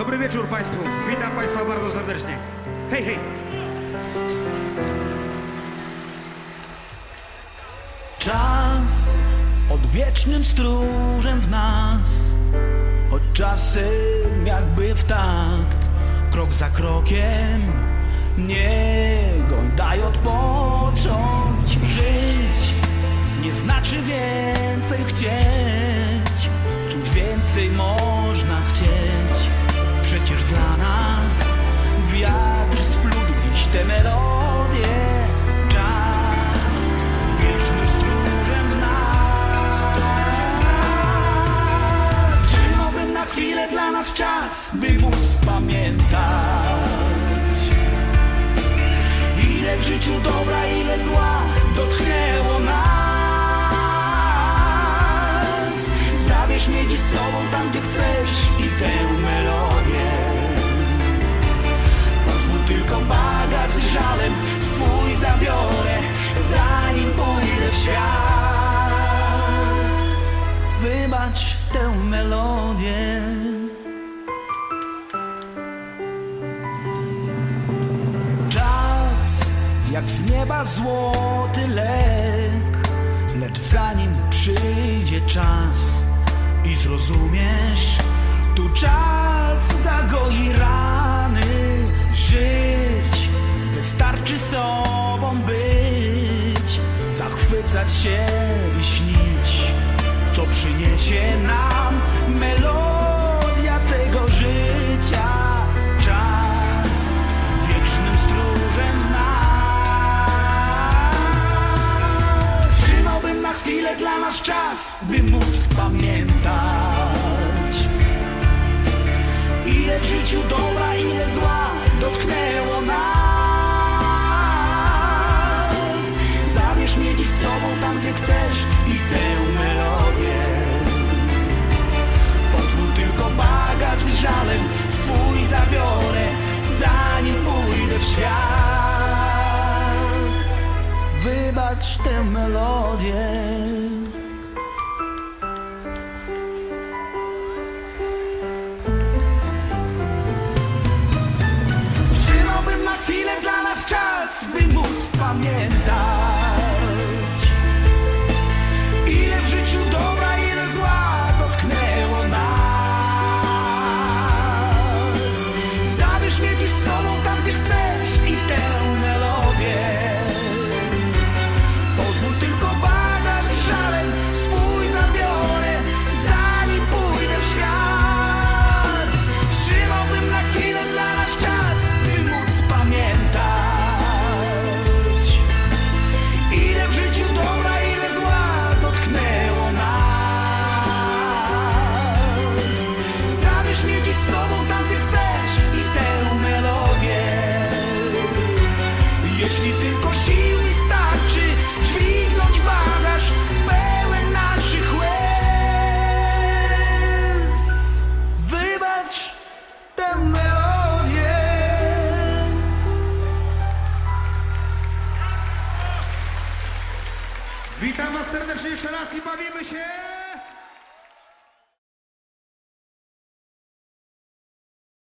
Dobry wieczór Państwu. Witam Państwa bardzo serdecznie. Hej, hej. Czas odwiecznym stróżem w nas Choć czasem jakby w takt Krok za krokiem Nie goń, daj odpocząć Żyć nie znaczy więcej chcieć Cóż więcej można czas By móc pamiętać. Ile w życiu dobra, ile zła dotknęło nas. Zabierz mnie dziś z sobą tam, gdzie chcesz i tę melodię. Pozwól tylko bagaż z żalem swój zabiorę Zanim pójdę w świat. Wybacz tę melodię jak z nieba złoty lek. Lecz zanim przyjdzie czas i zrozumiesz Tu czas zagoi rany. Żyć wystarczy sobą być Zachwycać się i śnić Co przyniesie nam melodia by móc pamiętać. Ile w życiu dobra, ile zła dotknęło nas. Zabierz mnie dziś z sobą tam, gdzie chcesz i tę melodię. Pozwól tylko bagaż z żalem swój zabiorę Zanim pójdę w świat. Wybacz tę melodię Chwilę dla nas czas, by móc pamiętać Witam Was serdecznie jeszcze raz i bawimy się.